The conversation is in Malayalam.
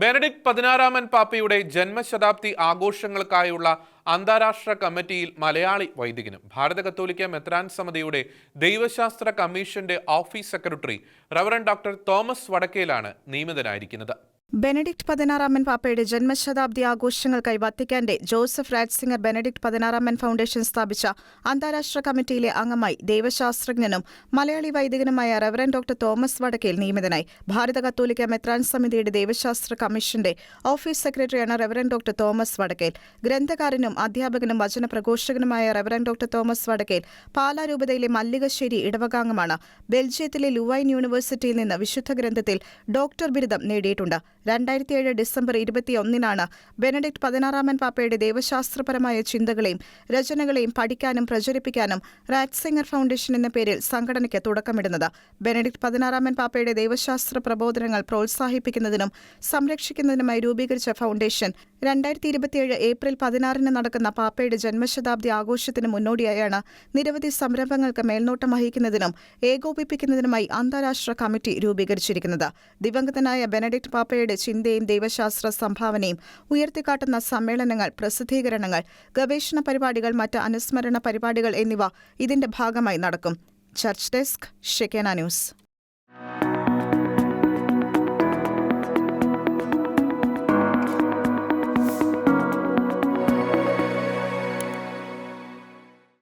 ബെനഡിക്ട് പതിനാറാമൻ പാപ്പയുടെ ജന്മശതാബ്ദി ആഘോഷങ്ങൾക്കായുള്ള അന്താരാഷ്ട്ര കമ്മിറ്റിയിൽ മലയാളി വൈദികനും ഭാരത കത്തോലിക്ക മെത്രാൻ സമിതിയുടെ ദൈവശാസ്ത്ര കമ്മീഷന്റെ office secretary reverend doctor Thomas വടക്കേലാണ് നിയമിതനായിരിക്കുന്നത്. ബെനഡിക്ട് പതിനാറാമൻ പാപ്പയുടെ ജന്മശതാബ്ദി ആഘോഷങ്ങൾക്കായി വത്തിക്കാന്റെ ജോസഫ് രാജ്സിംഗർ ബെനഡിക്ട് പതിനാറാമൻ ഫൗണ്ടേഷൻ സ്ഥാപിച്ച അന്താരാഷ്ട്ര കമ്മിറ്റിയിലെ അംഗമായി ദൈവശാസ്ത്രജ്ഞനും മലയാളി വൈദികനുമായ റവറൻ ഡോക്ടർ തോമസ് വടക്കേൽ നിയമിതനായി. ഭാരത കത്തോലിക്ക മെത്രാൻ സമിതിയുടെ ദൈവശാസ്ത്ര കമ്മീഷന്റെ ഓഫീസ് സെക്രട്ടറിയാണ് റവറൻ ഡോക്ടർ തോമസ് വടക്കേൽ. ഗ്രന്ഥകാരനും അധ്യാപകനും വചനപ്രഘോഷകനുമായ reverend doctor Thomas Vadakkel Pala രൂപതയിലെ മല്ലികശ്ശേരി ഇടവകാംഗമാണ്. ബെൽജിയത്തിലെ ലുവൈൻ യൂണിവേഴ്സിറ്റിയിൽ നിന്ന് വിശുദ്ധ ഗ്രന്ഥത്തിൽ ഡോക്ടർ ബിരുദം നേടിയിട്ടുണ്ട്. രണ്ടായിരത്തിയേഴ് ഡിസംബർ ഇരുപത്തിയൊന്നിനാണ് ബെനഡിക്ട് പതിനാറാമൻ പാപ്പയുടെ ദൈവശാസ്ത്രപരമായ ചിന്തകളെയും രചനകളെയും പഠിക്കാനും പ്രചരിപ്പിക്കാനും റാറ്റ്സിംഗർ ഫൗണ്ടേഷൻ എന്ന പേരിൽ സംഘടനയ്ക്ക് തുടക്കമിടുന്നത്. ബെനഡിക്ട് പതിനാറാമൻ പാപ്പയുടെ ദൈവശാസ്ത്ര പ്രബോധനങ്ങൾ പ്രോത്സാഹിപ്പിക്കുന്നതിനും സംരക്ഷിക്കുന്നതിനുമായി രൂപീകരിച്ച ഫൗണ്ടേഷൻ രണ്ടായിരത്തി ഇരുപത്തിയേഴ് ഏപ്രിൽ പതിനാറിന് നടക്കുന്ന പാപ്പയുടെ ജന്മശതാബ്ദി ആഘോഷത്തിന് മുന്നോടിയായാണ് നിരവധി സംരംഭങ്ങൾക്ക് മേൽനോട്ടം വഹിക്കുന്നതിനും ഏകോപിപ്പിക്കുന്നതിനുമായി അന്താരാഷ്ട്ര കമ്മിറ്റി രൂപീകരിച്ചിരിക്കുന്നത്. ദിവംഗതനായ ബെനഡിക്ട് പാപ്പയുടെ ചിന്തയും ദൈവശാസ്ത്ര സംഭാവനയും ഉയർത്തിക്കാട്ടുന്ന സമ്മേളനങ്ങൾ പ്രസിദ്ധീകരണങ്ങൾ ഗവേഷണ പരിപാടികൾ മറ്റ് അനുസ്മരണ പരിപാടികൾ എന്നിവ ഇതിന്റെ ഭാഗമായി നടക്കും. Church desk ഷെക്കേന news.